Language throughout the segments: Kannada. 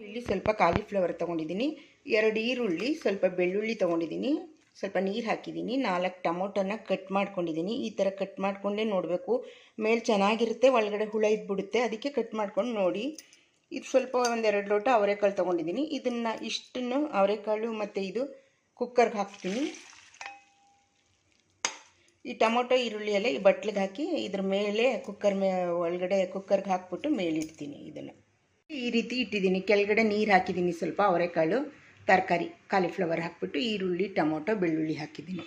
ಇಲ್ಲಿ ಸ್ವಲ್ಪ ಕಾಲಿಫ್ಲವರ್ ತೊಗೊಂಡಿದ್ದೀನಿ. ಎರಡು ಈರುಳ್ಳಿ, ಸ್ವಲ್ಪ ಬೆಳ್ಳುಳ್ಳಿ ತೊಗೊಂಡಿದ್ದೀನಿ. ಸ್ವಲ್ಪ ನೀರು ಹಾಕಿದ್ದೀನಿ. ನಾಲ್ಕು ಟೊಮೊಟೊನ ಕಟ್ ಮಾಡ್ಕೊಂಡಿದ್ದೀನಿ. ಈ ಥರ ಕಟ್ ಮಾಡಿಕೊಂಡೇ ನೋಡಬೇಕು. ಮೇಲೆ ಚೆನ್ನಾಗಿರುತ್ತೆ, ಒಳಗಡೆ ಹುಳ ಇದ್ಬಿಡುತ್ತೆ. ಅದಕ್ಕೆ ಕಟ್ ಮಾಡ್ಕೊಂಡು ನೋಡಿ. ಇದು ಸ್ವಲ್ಪ ಒಂದೆರಡು ಲೋಟ ಅವರೆಕಾಳು ತೊಗೊಂಡಿದ್ದೀನಿ. ಇದನ್ನು ಇಷ್ಟನ್ನು ಅವರೆಕಾಳು ಮತ್ತು ಇದು ಕುಕ್ಕರ್ಗೆ ಹಾಕ್ತೀನಿ. ಈ ಟೊಮೊಟೊ, ಈರುಳ್ಳಿ ಎಲ್ಲ ಈ ಬಟ್ಲಿಗೆ ಹಾಕಿ ಇದ್ರ ಮೇಲೆ ಕುಕ್ಕರ್ ಮೇ, ಒಳಗಡೆ ಕುಕ್ಕರ್ಗೆ ಹಾಕ್ಬಿಟ್ಟು ಮೇಲಿಡ್ತೀನಿ ಇದನ್ನು. ಈ ರೀತಿ ಇಟ್ಟಿದ್ದೀನಿ. ಕೆಳಗಡೆ ನೀರು ಹಾಕಿದ್ದೀನಿ ಸ್ವಲ್ಪ ಅವರೆಕಾಳು, ತರಕಾರಿ ಕಾಲಿಫ್ಲವರ್ ಹಾಕ್ಬಿಟ್ಟು ಈರುಳ್ಳಿ, ಟೊಮೊಟೊ, ಬೆಳ್ಳುಳ್ಳಿ ಹಾಕಿದ್ದೀನಿ.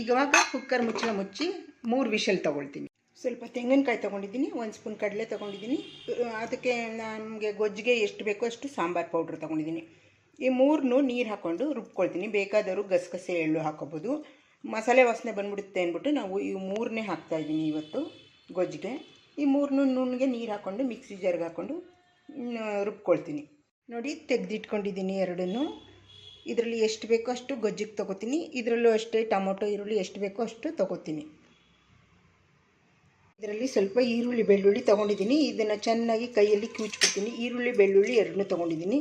ಈಗವಾಗ ಕುಕ್ಕರ್ ಮುಚ್ಚಳ ಮುಚ್ಚಿ ಮೂರು ವಿಷಲ್ ತೊಗೊಳ್ತೀನಿ. ಸ್ವಲ್ಪ ತೆಂಗಿನಕಾಯಿ ತೊಗೊಂಡಿದ್ದೀನಿ, ಒಂದು ಸ್ಪೂನ್ ಕಡಲೆ ತೊಗೊಂಡಿದ್ದೀನಿ. ಅದಕ್ಕೆ ನಮಗೆ ಗೊಜ್ಜಿಗೆ ಎಷ್ಟು ಬೇಕೋ ಅಷ್ಟು ಸಾಂಬಾರು ಪೌಡ್ರ್ ತೊಗೊಂಡಿದ್ದೀನಿ. ಈ ಮೂರನ್ನು ನೀರು ಹಾಕ್ಕೊಂಡು ರುಬ್ಕೊಳ್ತೀನಿ. ಬೇಕಾದರೂ ಗಸಗಸೆ ಎಳ್ಳು ಹಾಕೋಬೋದು. ಮಸಾಲೆ ವಾಸನೆ ಬಂದ್ಬಿಡುತ್ತೆ ಅಂದ್ಬಿಟ್ಟು ನಾವು ಈ ಮೂರನ್ನೇ ಹಾಕ್ತಾಯಿದ್ದೀನಿ ಇವತ್ತು ಗೊಜ್ಜಿಗೆ. ಈ ಮೂರನ್ನು ನುಣ್ಣಗೆ ನೀರು ಹಾಕ್ಕೊಂಡು ಮಿಕ್ಸಿ ಜಾರ್ಗೆ ಹಾಕ್ಕೊಂಡು ರುಬ್ಕೊಳ್ತೀನಿ. ನೋಡಿ, ತೆಗೆದಿಟ್ಕೊಂಡಿದ್ದೀನಿ ಎರಡನ್ನು. ಇದರಲ್ಲಿ ಎಷ್ಟು ಬೇಕೋ ಅಷ್ಟು ಗೊಜ್ಜಿಗೆ ತೊಗೋತೀನಿ. ಇದರಲ್ಲೂ ಅಷ್ಟೇ ಟೊಮೊಟೊ, ಈರುಳ್ಳಿ ಎಷ್ಟು ಬೇಕೋ ಅಷ್ಟು ತೊಗೋತೀನಿ. ಇದರಲ್ಲಿ ಸ್ವಲ್ಪ ಈರುಳ್ಳಿ ಬೆಳ್ಳುಳ್ಳಿ ತೊಗೊಂಡಿದ್ದೀನಿ. ಇದನ್ನು ಚೆನ್ನಾಗಿ ಕೈಯಲ್ಲಿ ಕಿವುಚ್ಕೊತೀನಿ ಈರುಳ್ಳಿ, ಬೆಳ್ಳುಳ್ಳಿ ಎರಡನ್ನೂ ತೊಗೊಂಡಿದ್ದೀನಿ.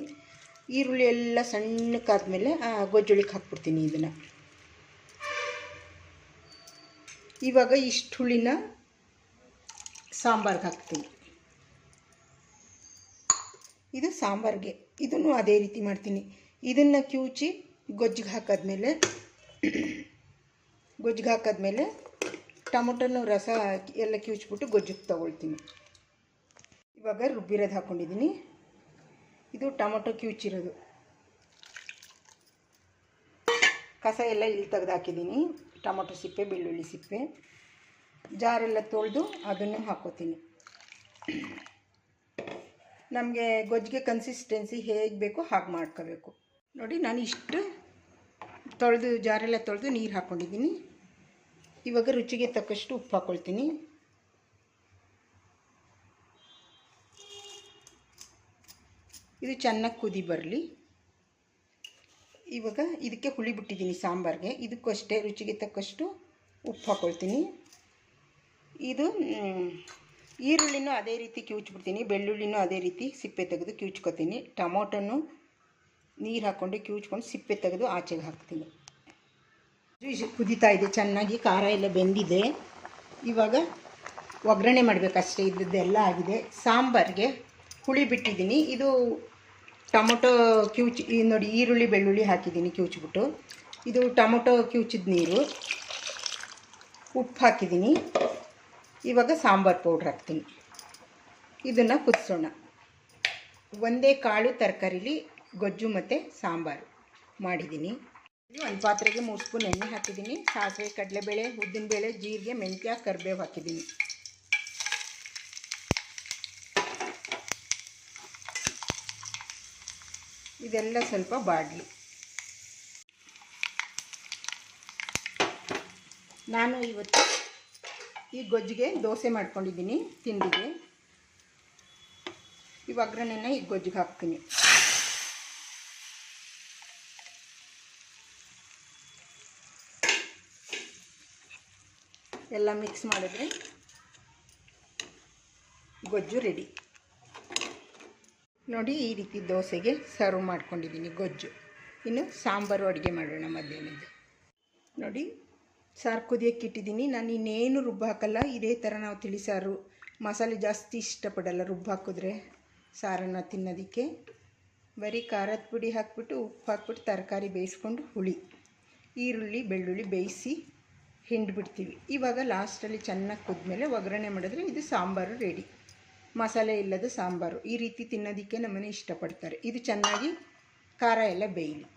ಈರುಳ್ಳಿ ಎಲ್ಲ ಸಣ್ಣಕ್ಕಾದ್ಮೇಲೆ ಗೊಜ್ಜುಳಿಗೆ ಹಾಕ್ಬಿಡ್ತೀನಿ ಇದನ್ನು. ಇವಾಗ ಇಷ್ಟು ಹುಳಿನ ಸಾಂಬಾರ್ಗೆ ಹಾಕ್ತೀನಿ. ಇದು ಸಾಂಬಾರಿಗೆ. ಇದನ್ನು ಅದೇ ರೀತಿ ಮಾಡ್ತೀನಿ. ಇದನ್ನು ಕಿವುಚಿ ಗೊಜ್ಜಿಗೆ ಹಾಕಿದ್ಮೇಲೆ ಗೊಜ್ಜಿಗೆ ಹಾಕಿದ್ಮೇಲೆ ಟೊಮೊಟೊನ ರಸ ಹಾಕಿ ಎಲ್ಲ ಕಿವುಚ್ಬಿಟ್ಟು ಗೊಜ್ಜಿಗೆ ತೊಗೊಳ್ತೀನಿ. ಇವಾಗ ರುಬ್ಬಿರೋದು ಹಾಕ್ಕೊಂಡಿದ್ದೀನಿ ಇದು ಟೊಮೊಟೊ ಕಿವುಚಿರೋದು ಕಸ ಎಲ್ಲ ಇಲ್ಲಿ ತೆಗೆದು ಹಾಕಿದ್ದೀನಿ ಟೊಮೊಟೊ ಸಿಪ್ಪೆ, ಬೆಳ್ಳುಳ್ಳಿ ಸಿಪ್ಪೆ. ಜಾರೆಲ್ಲ ತೊಳೆದು ಅದನ್ನು ಹಾಕೋತೀನಿ. ನಮಗೆ ಗೊಜ್ಜಿಗೆ ಕನ್ಸಿಸ್ಟೆನ್ಸಿ ಹೇಗೆ ಬೇಕೋ ಹಾಗೆ ಮಾಡ್ಕೋಬೇಕು. ನೋಡಿ, ನಾನು ಇಷ್ಟು ತೊಳೆದು, ಜಾರೆಲ್ಲ ತೊಳೆದು ನೀರು ಹಾಕ್ಕೊಂಡಿದ್ದೀನಿ ಇವಾಗ ರುಚಿಗೆ ತಕ್ಕಷ್ಟು ಉಪ್ಪು ಹಾಕ್ಕೊಳ್ತೀನಿ ಇದು ಚೆನ್ನಾಗಿ ಕುದಿ ಬರಲಿ. ಇವಾಗ ಇದಕ್ಕೆ ಹುಳಿ ಬಿಟ್ಟಿದ್ದೀನಿ ಸಾಂಬಾರಿಗೆ. ಇದಕ್ಕೂ ಅಷ್ಟೇ ರುಚಿಗೆ ತಕ್ಕಷ್ಟು ಉಪ್ಪು ಹಾಕ್ಕೊಳ್ತೀನಿ ಇದು ಈರುಳ್ಳಿನೂ ಅದೇ ರೀತಿ ಕಿವುಚ್ಬಿಡ್ತೀನಿ, ಬೆಳ್ಳುಳ್ಳಿನೂ ಅದೇ ರೀತಿ ಸಿಪ್ಪೆ ತೆಗೆದು ಕಿವುಚ್ಕೊತೀನಿ. ಟೊಮೊಟೊನು ನೀರು ಹಾಕ್ಕೊಂಡು ಕಿವುಚ್ಕೊಂಡು ಸಿಪ್ಪೆ ತೆಗೆದು ಆಚೆಗೆ ಹಾಕ್ತೀನಿ. ಕುದೀತಾ ಇದೆ, ಚೆನ್ನಾಗಿ ಖಾರ ಎಲ್ಲ ಬೆಂದಿದೆ. ಇವಾಗ ಒಗ್ಗರಣೆ ಮಾಡಬೇಕಷ್ಟೇ ಇದ್ದದ್ದೆಲ್ಲ ಆಗಿದೆ. ಸಾಂಬಾರಿಗೆ ಹುಳಿ ಬಿಟ್ಟಿದ್ದೀನಿ. ಇದು ಟೊಮೊಟೊ ಕಿವುಚಿ ನೋಡಿ ಈರುಳ್ಳಿ, ಬೆಳ್ಳುಳ್ಳಿ ಹಾಕಿದ್ದೀನಿ ಕಿವುಚ್ಬಿಟ್ಟು. ಇದು ಟೊಮೊಟೊ ಕಿವುಚಿದ ನೀರು, ಉಪ್ಪು ಹಾಕಿದ್ದೀನಿ. ಇವಾಗ ಸಾಂಬಾರು ಪೌಡ್ರ್ ಹಾಕ್ತೀನಿ. ಇದನ್ನು ಕುದಿಸೋಣ. ಒಂದೇ ಕಾಳು ತರಕಾರಿಲಿ ಗೊಜ್ಜು ಮತ್ತು ಸಾಂಬಾರು ಮಾಡಿದ್ದೀನಿ. ಒಂದು ಪಾತ್ರೆಗೆ ಮೂರು ಸ್ಪೂನ್ ಎಣ್ಣೆ ಹಾಕಿದ್ದೀನಿ. ಸಾಸಿವೆ, ಕಡಲೆಬೇಳೆ, ಉದ್ದಿನಬೇಳೆ, ಜೀರಿಗೆ, ಮೆಂತ್ಯ, ಕರಿಬೇವು ಹಾಕಿದ್ದೀನಿ. ಇದೆಲ್ಲ ಸ್ವಲ್ಪ ಬಾಡಲಿ. ನಾನು ಇವತ್ತು ಈ ಗೊಜ್ಜಿಗೆ ದೋಸೆ ಮಾಡ್ಕೊಂಡಿದ್ದೀನಿ, ತಿಂಡಿಗೆ. ಈ ಒಗ್ಗರಣೆನ ಈ ಗೊಜ್ಜಿಗೆ ಹಾಕ್ತೀನಿ. ಎಲ್ಲ ಮಿಕ್ಸ್ ಮಾಡಿದ್ರೆ ಗೊಜ್ಜು ರೆಡಿ ನೋಡಿ ಈ ರೀತಿ ದೋಸೆಗೆ ಸರ್ವ್ ಮಾಡ್ಕೊಂಡಿದ್ದೀನಿ ಗೊಜ್ಜು. ಇನ್ನು ಸಾಂಬಾರು ಅಡುಗೆ ಮಾಡೋಣ ಮಧ್ಯಾಹ್ನದ್ದು. ನೋಡಿ ಸಾರು ಕುದಿಯೋಕ್ಕೆ ಇಟ್ಟಿದ್ದೀನಿ. ನಾನು ಇನ್ನೇನು ರುಬ್ಬು ಹಾಕಲ್ಲ. ಇದೇ ಥರ ನಾವು ತಿಳಿಸಾರು. ಮಸಾಲೆ ಜಾಸ್ತಿ ಇಷ್ಟಪಡಲ್ಲ ರುಬ್ಬು ಹಾಕಿದ್ರೆ ಸಾರನ್ನು ತಿನ್ನೋದಕ್ಕೆ. ಬರೀ ಖಾರದ ಪುಡಿ ಹಾಕ್ಬಿಟ್ಟು, ಉಪ್ಪು ಹಾಕ್ಬಿಟ್ಟು, ತರಕಾರಿ ಬೇಯಿಸ್ಕೊಂಡು ಹುಳಿ. ಈರುಳ್ಳಿ, ಬೆಳ್ಳುಳ್ಳಿ ಬೇಯಿಸಿ ಹಿಂಡ್ಬಿಡ್ತೀವಿ. ಇವಾಗ ಲಾಸ್ಟಲ್ಲಿ ಚೆನ್ನಾಗಿ ಕುದ್ಮೇಲೆ ಒಗ್ಗರಣೆ ಮಾಡಿದ್ರೆ ಇದು ಸಾಂಬಾರು ರೆಡಿ ಮಸಾಲೆ ಇಲ್ಲದ ಸಾಂಬಾರು. ಈ ರೀತಿ ತಿನ್ನೋದಕ್ಕೆ ನಮ್ಮನೆ ಇಷ್ಟಪಡ್ತಾರೆ. ಇದು ಚೆನ್ನಾಗಿ ಖಾರ ಎಲ್ಲ ಬೇಯಲಿ.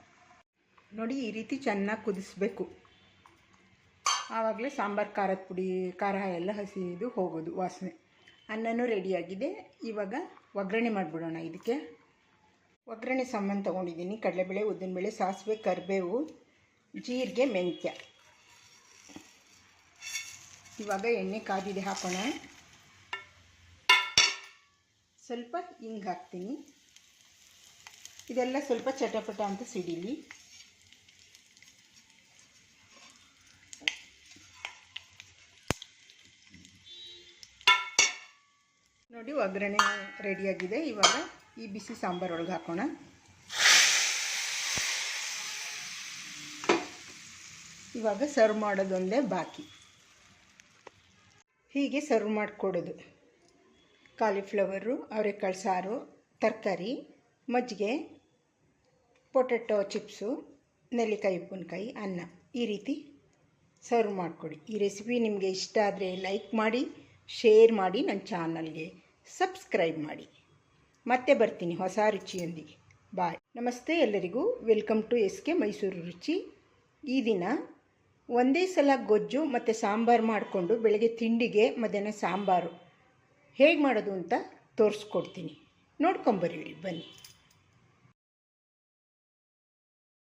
ನೋಡಿ, ಈ ರೀತಿ ಚೆನ್ನಾಗಿ ಕುದಿಸ್ಬೇಕು. ಆವಾಗಲೇ ಸಾಂಬಾರು, ಖಾರದ ಪುಡಿ, ಖಾರ ಎಲ್ಲ ಹಸಿದು ಹೋಗೋದು ವಾಸನೆ. ಅನ್ನನೂ ರೆಡಿಯಾಗಿದೆ ಇವಾಗ ಒಗ್ಗರಣೆ ಮಾಡಿಬಿಡೋಣ ಇದಕ್ಕೆ. ಒಗ್ಗರಣೆ ಸಾಮಾನು ತೊಗೊಂಡಿದ್ದೀನಿ. ಕಡಲೆಬೇಳೆ, ಉದ್ದಿನಬೇಳೆ, ಸಾಸಿವೆ, ಕರಿಬೇವು, ಜೀರಿಗೆ, ಮೆಂತ್ಯ. ಇವಾಗ ಎಣ್ಣೆ ಕಾದಿದೆ ಹಾಕೋಣ. ಸ್ವಲ್ಪ ಹಿಂಗೆ ಹಾಕ್ತೀನಿ. ಇದೆಲ್ಲ ಸ್ವಲ್ಪ ಚಟಪಟ ಅಂತ ಸಿಡಿಲಿ. ನೋಡಿ, ಒಗ್ಗರಣೆ ರೆಡಿಯಾಗಿದೆ. ಇವಾಗ ಈ ಬಿಸಿ ಸಾಂಬಾರೊಳಗೆ ಹಾಕೋಣ. ಇವಾಗ ಸರ್ವ್ ಮಾಡೋದೊಂದೇ ಬಾಕಿ. ಹೀಗೆ ಸರ್ವ್ ಮಾಡಿಕೊಡೋದು. ಕಾಲಿಫ್ಲವರು, ಅವರೆಕಾಳು ಸಾರು, ತರಕಾರಿ, ಮಜ್ಜಿಗೆ ಪೊಟೆಟೊ ಚಿಪ್ಸು, ನೆಲ್ಲಿಕಾಯಿ, ಉಪ್ಪಿನಕಾಯಿ, ಅನ್ನ. ಈ ರೀತಿ ಸರ್ವ್ ಮಾಡಿಕೊಡಿ. ಈ ರೆಸಿಪಿ ನಿಮಗೆ ಇಷ್ಟ ಆದರೆ ಲೈಕ್ ಮಾಡಿ ಶೇರ್ ಮಾಡಿ ನನ್ನ ಚಾನಲ್ಗೆ ಸಬ್ಸ್ಕ್ರೈಬ್ ಮಾಡಿ. ಮತ್ತೆ ಬರ್ತೀನಿ ಹೊಸ ರುಚಿಯೊಂದಿಗೆ. ಬಾಯ್ ನಮಸ್ತೆ ಎಲ್ಲರಿಗೂ. Welcome to S K Mysuru Ruchi ಈ ದಿನ ಒಂದೇ ಸಲ ಗೊಜ್ಜು ಮತ್ತು ಸಾಂಬಾರು ಮಾಡಿಕೊಂಡು ಬೆಳಗ್ಗೆ ತಿಂಡಿಗೆ ಮಧ್ಯಾಹ್ನ ಸಾಂಬಾರು. ಹೇಗೆ ಮಾಡೋದು ಅಂತ ತೋರಿಸ್ಕೊಡ್ತೀನಿ. ನೋಡ್ಕೊಂಬರೀರಿ ಬನ್ನಿ.